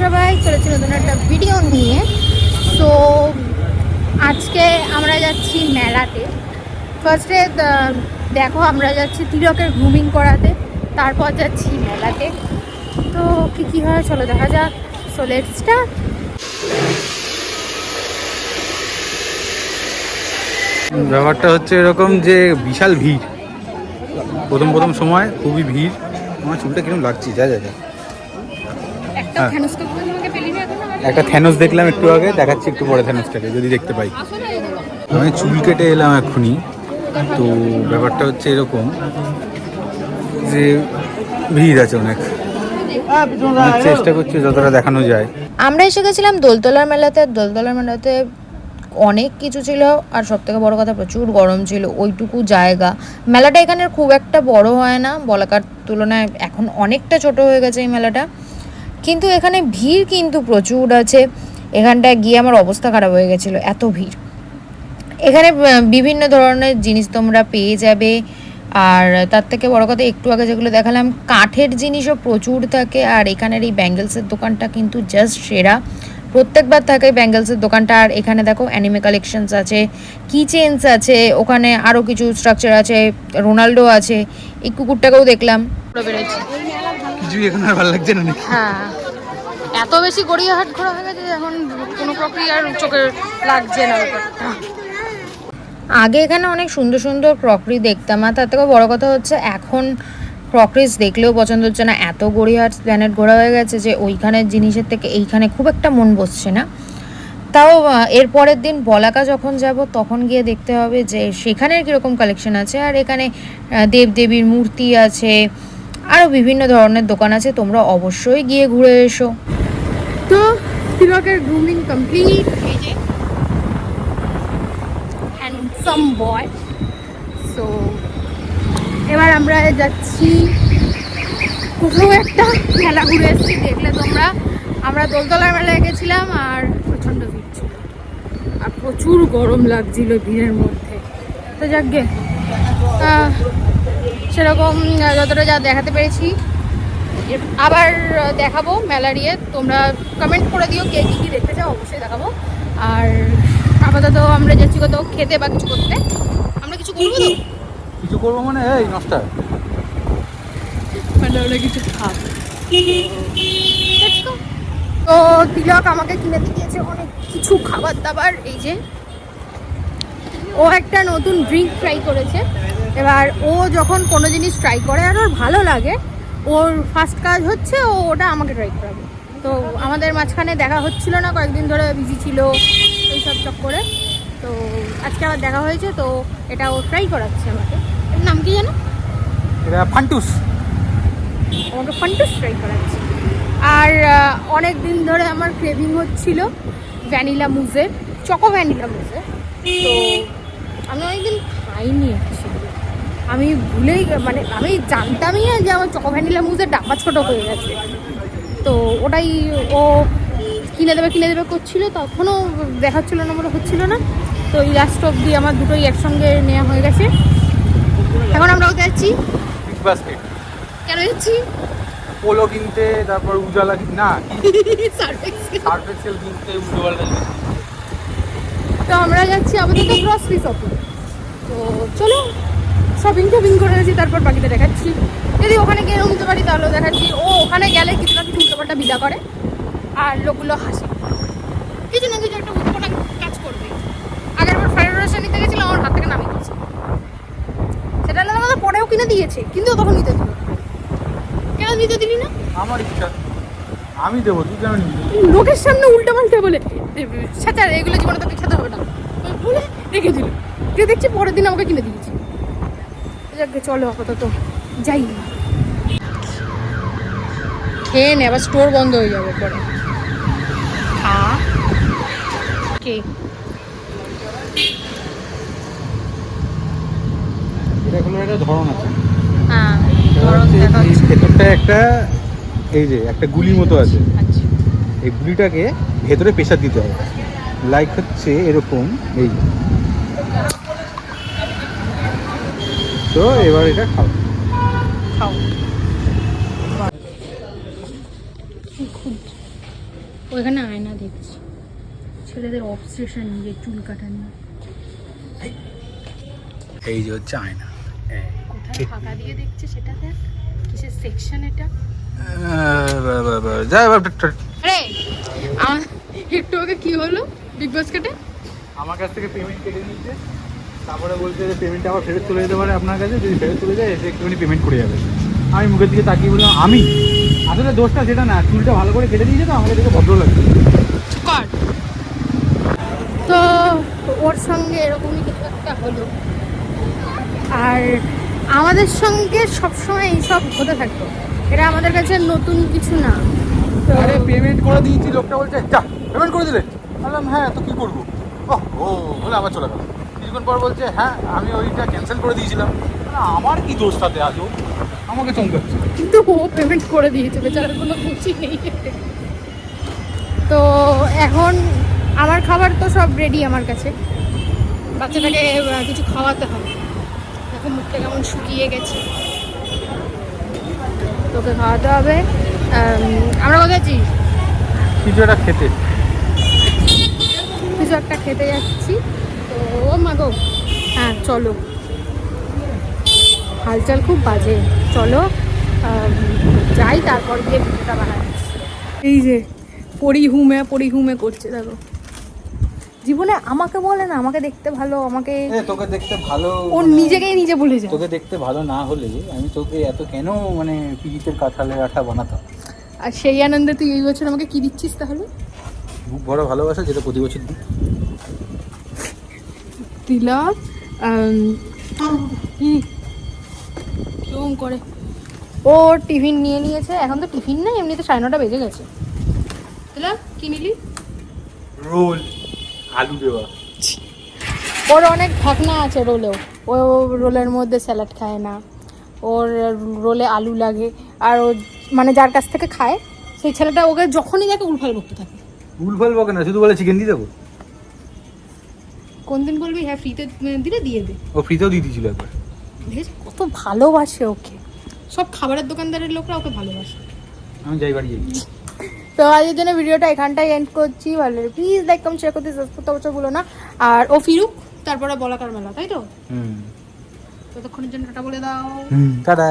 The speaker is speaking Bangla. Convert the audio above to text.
সবাই চলেছি নতুন একটা ভিডিও নিয়ে। তো আজকে আমরা যাচ্ছি মেলাতে। ফার্স্টে দেখো আমরা যাচ্ছি তিলকের গ্রুমিং করাতে, তারপর যাচ্ছি মেলাতে। তো, কি কি হয়? চলো দেখা যাক। সো লেটস স্টার্ট ব্যাপারটা হচ্ছে এরকম যে বিশাল ভিড়। প্রথম প্রথম সময় খুবই ভিড়। আমার চুলটা কীরকম লাগছে? যা যা যা। একটা হ্যাঁ। একটা থ্যানোস দেখলাম একটু আগে দেখাচ্ছি একটু পরে থ্যানোসটাকে যদি দেখতে পাই। আমি চুল কেটে এলাম এক্ষুনি তো ব্যাপারটা হচ্ছে এরকম যে ভিড় আছে অনেক। চেষ্টা করছি যতটা দেখানো যায়। আমরা এসে গেছিলাম দোলতলার মেলাতে আর দোলতলার মেলাতে অনেক কিছু ছিল আর সব থেকে বড় কথা প্রচুর গরম ছিল ওইটুকু জায়গা। মেলাটা এখানে খুব একটা বড় হয় না বলাকার তুলনায় এখন অনেকটা ছোট হয়ে গেছে এই মেলাটা। কিন্তু এখানে ভিড় কিন্তু প্রচুর আছে। এখানটায় গিয়ে আমার অবস্থা খারাপ হয়ে গেছিল, এত ভিড়। এখানে বিভিন্ন ধরনের জিনিস তোমরা পেয়ে যাবে। আর তার থেকে বড় কথা, একটু আগে যেগুলো দেখালাম, কাঠের জিনিসও প্রচুর থাকে। আর এখানের এই ব্যাঙ্গেলসের দোকানটা কিন্তু জাস্ট সেরা। প্রত্যেকবার থাকে ব্যাঙ্গেলসের দোকানটা। আর এখানে দেখো অ্যানিমে কালেকশনস আছে কি চেন্স আছে ওখানে আরও কিছু স্ট্রাকচার আছে রোনাল্ডো আছে এই কুকুরটাকেও দেখলাম। হ্যাঁ। এত বেশি গড়িয়াহাট ঘোরা হয়ে গেছে এখন কোনো প্রক্রিয়ার চোখে লাগছে না আগে এখানে অনেক সুন্দর সুন্দর ক্রকরি দেখতাম আর তার থেকে বড় কথা হচ্ছে এখন ক্রকরিজ দেখলেও পছন্দ হচ্ছে না। এত গড়িয়াহাট প্ল্যানেট ঘোরা হয়ে গেছে যে ওইখানের জিনিসের থেকে এইখানে খুব একটা মন বসছে না। তাও এর পরের দিন বলাকা যখন যাব তখন গিয়ে দেখতে হবে যে সেখানের কীরকম কালেকশন আছে। আর এখানে দেবদেবীর মূর্তি আছে আরও বিভিন্ন ধরনের দোকান আছে। তোমরা অবশ্যই গিয়ে ঘুরে এসো। তো তিলকের গ্রুমিং কমপ্লিট হ্যান্ডসাম বয় আমরা যাচ্ছি। কোথাও একটা মেলা ঘুরে এসেছি দেখলে তোমরা। আমরা দোলতলার মেলায় গেছিলাম আর প্রচণ্ড ভিড় ছিল। আর প্রচুর গরম লাগছিল ভিড়ের মধ্যে। তো যাকগে আহ, সেরকম যতটা যা দেখাতে পেরেছি। আবার দেখাবো মেলা নিয়ে। তোমরা কমেন্ট করে দিও কে কী কী দেখতে চাও অবশ্যই দেখাবো। আর আপাতত আমরা যাচ্ছি কোথাও খেতে বা কিছু করতে। আমরা কিছু করব তো? কিছু করব মানে? এই নষ্ট মানে আমরা কিছু খাব তো তিলক আমাকে কিনে দিয়েছে অনেক কিছু খাবার দাবার এই যে। ও একটা নতুন ড্রিঙ্ক ট্রাই করেছে। এবার ও যখন কোনো জিনিস ট্রাই করে আর ওর ভালো লাগে ওর ফার্স্ট কাজ হচ্ছে ও ওটা আমাকে ট্রাই করাবে। তো আমাদের মাঝখানে দেখা হচ্ছিল না কয়েকদিন ধরে বিজি ছিল এই সব চক্করে। তো আজকে আবার দেখা হয়েছে তো এটা ও ট্রাই করাচ্ছে আমাকে। নাম কি জানো? এটা ফান্টুস। আমাকে ফান্টুস ট্রাই করাচ্ছে। আর অনেক দিন ধরে আমার ক্রেভিং হচ্ছিল ভ্যানিলা মুজের চকো ভ্যানিলা মুজের তো আমি অনেকদিন খাইনি। আমি ভুলেই মানে আমি জানতামই না যে আমার চকো ভ্যানিলা মুজের ডাব্বা ছোটো হয়ে গেছে। তো ওটাই ও কিনে দেবে কিনে দেবে করছিল তখনও দেখাচ্ছিল না বলে হচ্ছিল না। তো এই লাস্ট অব্দি আমার দুটোই একসঙ্গে নেওয়া হয়ে গেছে। এখন আমরা ওকে যাচ্ছি। বিগ বাস্কেট কেন যাচ্ছি? পোলো কিনতে তারপর উজালা না সার্ফ এক্সেল। কিনতে উজালা তো আমরা যাচ্ছি আপাতত গ্রসরি শপিং তো চলো শপিং টপিং করে গেছি তারপর বাকিটা দেখাচ্ছি। যদি ওখানে গিয়ে উঠতে পারি তাহলেও দেখাচ্ছি। ও ওখানে গেলে কিছু না কিছু উল্টোপাল্টা বিদা করে আর লোকগুলো হাসে। কিছু না কিছু একটা উল্টোপাল্টা কাজ করবে আগের বার ফ্রাইড রাইসটা নিতে গেছিলাম আমার হাত থেকে নামিয়ে দিয়েছে সেটা হলো আমাদের দিয়েছে কিন্তু তখন নিতে দিল কেন নিতে দিলি না? আমার ইচ্ছা। আমি দেবো তুই কেন নিবি? লোকের সামনে উল্টো পাল্টে বলে সাঁচার এগুলো জীবনে তোকে খেতে হবে না। বলে রেখে দিল। যে দেখছি পরের দিন আমাকে কিনে দিয়েছি। যাকে চলো আপাতত যাই। খেয়ে নে আবার স্টোর বন্ধ হয়ে যাবে পরে। খা। কে? এটা কোনো একটা ধরন আছে। হ্যাঁ। ভেতরটা একটা এই যে একটা গুলির মতো আছে। আচ্ছা। এই গুলিটাকে ভেতরে প্রেশার দিতে হবে। লাইক হচ্ছে এরকম এই তো এবার এটা খাও। খাও। ওইখানে আয়না দেখছি। ছেলেদের অবসেশন নিজের চুল কাটা নিয়ে এই যে হচ্ছে আয়না। ফাঁকা দিয়ে দেখছে সেটা দেখ। কিসের সেকশন এটা? একটা- আরে আমার একটু আগে কি হলো বিগ বাস্কেটে আমার কাছ থেকে পেমেন্ট কেটে নিচ্ছে। তারপরে বলছে যে পেমেন্টটা আবার ফেরত চলে যেতে পারে আপনার কাছে। যদি ফেরত চলে যায় এসে একটুখানি পেমেন্ট করে যাবে। আমি মুখের দিকে তাকিয়ে বললাম আমি? আসলে দোষটা সেটা না চুলটা ভালো করে কেটে দিয়েছে তো আমাকে দেখে ভদ্র লাগছে কর তো ওর সঙ্গে এরকমই কিছু একটা হলো আর আমাদের সঙ্গে সবসময় এইসব হতে থাকতো। এটা আমাদের কাছে নতুন কিছু না। আরে পেমেন্ট করে দিয়েছি লোকটা বলছে যা পেমেন্ট করে দিলে। বললাম হ্যাঁ তো কী করব? ও বলে আবার চলে গেল। কিছুক্ষণ পর বলছে হ্যাঁ আমি ওইটা ক্যান্সেল করে দিয়েছিলাম। আমার কি দোষ তাতে আজও? আমাকে চমকাচ্ছে কিন্তু ও পেমেন্ট করে দিয়েছে বেচারার কোনো খুশি নেই। তো এখন আমার খাবার তো সব রেডি আমার কাছে। বাচ্চাটাকে কিছু খাওয়াতে হবে। মুখটা কেমন শুকিয়ে গেছে। তোকে খাওয়াতে হবে। আমরা কোথায় আছি কিছু একটা খেতে। কিছু একটা খেতে যাচ্ছি। তো ও মাগো হ্যাঁ চলো। হালচাল খুব বাজে। চলো যাই তারপর গিয়ে ভিডিওটা বানাই এই যে পরিহুমে পরিহুমে করছে দেখো। জীবনে আমাকে বলে না আমাকে দেখতে ভালো আমাকে তোকে দেখতে ভালো ও মানে- নিজেকেই নিজে বলে যায়। তোকে দেখতে ভালো না হলে আমি তোকে এত কেন মানে পিজিতের কাঁঠালের আঠা বানাতাম? আর সেই আনন্দে তুই এই বছর আমাকে কি দিচ্ছিস তাহলে? বুক বড় ভালোবাসা যেটা প্রতি বছর দিই। তিলক করে। ও টিফিন নিয়ে নিয়েছে এখন তো টিফিন নাই এমনিতে সাড়ে নটা বেজে গেছে। তিলক কি নিলি? রোল। আলু দেওয়া। ওর অনেক ভাবনা আছে রোলেও। ও রোলের মধ্যে স্যালাড খায় না। ওর রোলে আলু লাগে। আর ও মানে যার কাছ থেকে খায় সেই ছেলেটা ওকে যখনই দেখে উলফাল বকতে থাকে। ভুলভাল বকে না শুধু বলে চিকেন দিয়ে দেবো? কোন দিন বলবি? হ্যাঁ ফ্রিতে দিলে দিয়ে দে। ও ফ্রিতেও দিয়ে দিয়েছিল একবার। কত ভালোবাসে ওকে। সব খাবারের দোকানদারের লোকরা ওকে ভালোবাসে। আমি যাই বাড়ি যাই। তো আজকের জন্য ভিডিওটা এখানটাই এন্ড করছি। ভালো প্লিজ লাইক কম শেয়ার করতে সাবস্ক্রাইব করতে অবশ্যই ভুলো না। আর ও ফিরুক তারপরে বলাকার মেলা তাই তো? হুম। ততক্ষণের জন্য টাটা বলে দাও। হুম টাটা।